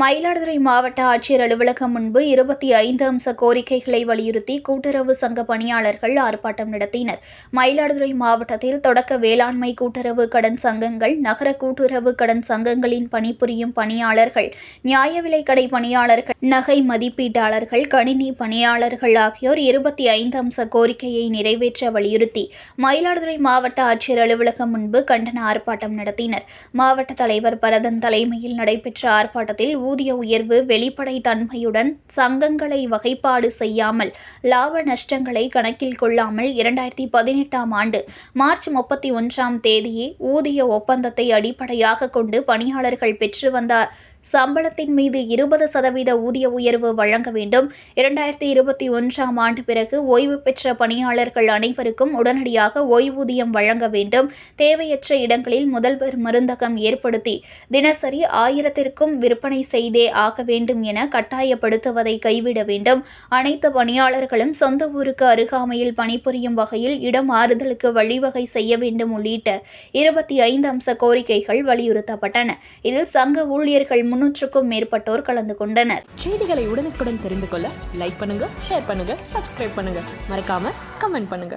மயிலாடுதுறை மாவட்ட ஆட்சியர் அலுவலகம் முன்பு இருபத்தி ஐந்து அம்ச கோரிக்கைகளை வலியுறுத்தி கூட்டுறவு சங்க பணியாளர்கள் ஆர்ப்பாட்டம் நடத்தினர். மயிலாடுதுறை மாவட்டத்தில் தொடக்க வேளாண்மை கூட்டுறவு கடன் சங்கங்கள் நகர கூட்டுறவு கடன் சங்கங்களின் பணிபுரியும் பணியாளர்கள் நியாய விலைக்கடை பணியாளர்கள் நகை மதிப்பீட்டாளர்கள் கணினி பணியாளர்கள் ஆகியோர் இருபத்தி ஐந்து அம்ச கோரிக்கையை நிறைவேற்ற வலியுறுத்தி மயிலாடுதுறை மாவட்ட ஆட்சியர் அலுவலகம் முன்பு கண்டன ஆர்ப்பாட்டம் நடத்தினர். மாவட்ட தலைவர் பரதன் தலைமையில் நடைபெற்ற ஆர்ப்பாட்டத்தில் ஊதிய உயர்வு வெளிப்படை தன்மையுடன் சங்கங்களை வகைப்பாடு செய்யாமல் லாப நஷ்டங்களை கணக்கில் கொள்ளாமல் இரண்டாயிரத்தி பதினெட்டாம் ஆண்டு மார்ச் முப்பத்தி ஒன்றாம் தேதியே ஊதிய ஒப்பந்தத்தை அடிப்படையாக கொண்டு பணியாளர்கள் பெற்று வந்த சம்பளத்தின் மீது இருபது சதவீத ஊதிய உயர்வு வழங்க வேண்டும். இரண்டாயிரத்தி இருபத்தி ஒன்றாம் ஆண்டு பிறகு ஓய்வு பெற்ற பணியாளர்கள் அனைவருக்கும் உடனடியாக ஓய்வூதியம் வழங்க வேண்டும். தேவையற்ற இடங்களில் முதல்வர் மருந்தகம் ஏற்படுத்தி தினசரி ஆயிரத்திற்கும் விற்பனை செய்தே ஆக வேண்டும் என கட்டாயப்படுத்துவதை கைவிட வேண்டும். அனைத்து பணியாளர்களும் சொந்த ஊருக்கு அருகாமையில் பணிபுரியும் வகையில் இடம் ஆறுதலுக்கு வழிவகை செய்ய வேண்டும் உள்ளிட்ட இருபத்தி ஐந்து அம்ச கோரிக்கைகள் வலியுறுத்தப்பட்டன. இதில் சங்க ஊழியர்கள் முன்னூற்றுக்கும் மேற்பட்டோர் கலந்து கொண்டனர். செய்திகளை உடனுக்குடன் தெரிந்து கொள்ள லைக் பண்ணுங்க ஷேர் பண்ணுங்க சப்ஸ்கிரைப் பண்ணுங்க. மறக்காம கமெண்ட் பண்ணுங்க.